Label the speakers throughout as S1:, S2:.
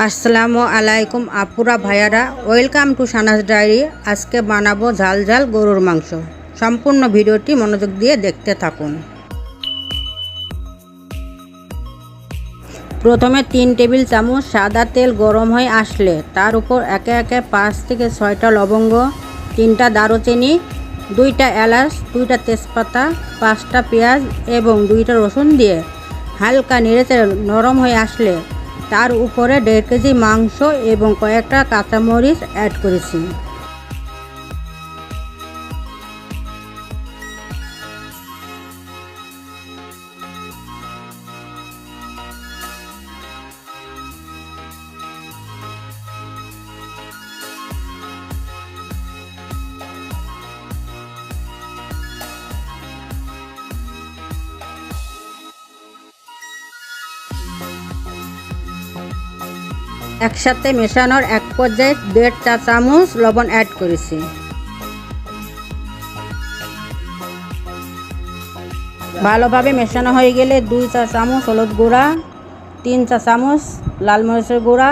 S1: আসসালামু আলাইকুম আপুরা, ভাইয়ারা। ওয়েলকাম টু সানাস ডায়েরি। আজকে বানাবো ঝাল ঝাল গরুর মাংস। সম্পূর্ণ ভিডিওটি মনোযোগ দিয়ে দেখতে থাকুন। প্রথমে তিন টেবিল চামচ সাদা তেল গরম হয়ে আসলে, তার উপর একে একে পাঁচ থেকে ছয়টা লবঙ্গ, তিনটা দারুচিনি, দুইটা এলাচ, দুইটা তেজপাতা, পাঁচটা পেঁয়াজ এবং দুইটা রসুন দিয়ে হালকা নেড়েচেড়ে নরম হয়ে আসলে তার উপরে দেড় কেজি মাংস এবং কয়েকটা কাঁচামরিচ অ্যাড করেছি। একসাথে মেশানোর এক পর্যায়ে দেড় চা চামচ লবণ অ্যাড করেছি। ভালোভাবে মেশানো হয়ে গেলে দুই চা চামচ হলুদ গুঁড়া, তিন চা চামচ লাল মরিচের গুঁড়া,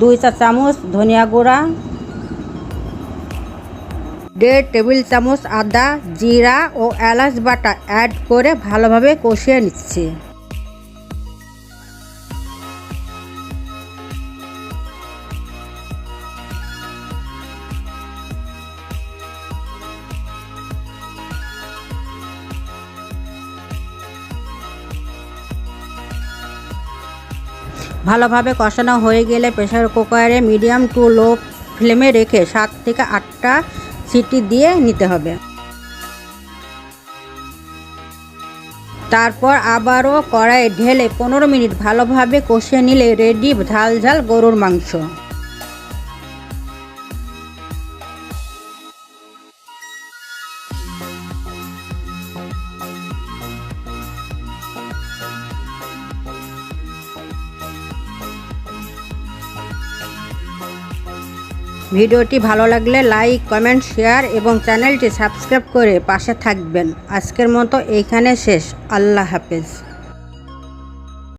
S1: দুই চা চামচ ধনিয়া গুঁড়া, দেড় টেবিল চামচ আদা, জিরা ও এলাচ বাটা অ্যাড করে ভালোভাবে কষিয়ে নিচ্ছি। ভালোভাবে কষানো হয়ে গেলে প্রেশার কুকারে মিডিয়াম টু লো ফ্লেমে রেখে সাত থেকে আটটা সিটি দিয়ে নিতে হবে। তারপর আবারও কড়াইয়ে ঢেলে পনেরো মিনিট ভালোভাবে কষিয়ে নিলে রেডি ঝাল ঝাল গরুর মাংস। ভিডিওটি ভালো লাগলে লাইক, কমেন্ট, শেয়ার এবং চ্যানেলটি সাবস্ক্রাইব করে পাশে থাকবেন। আজকের মতো এইখানে শেষ। আল্লাহ হাফেজ।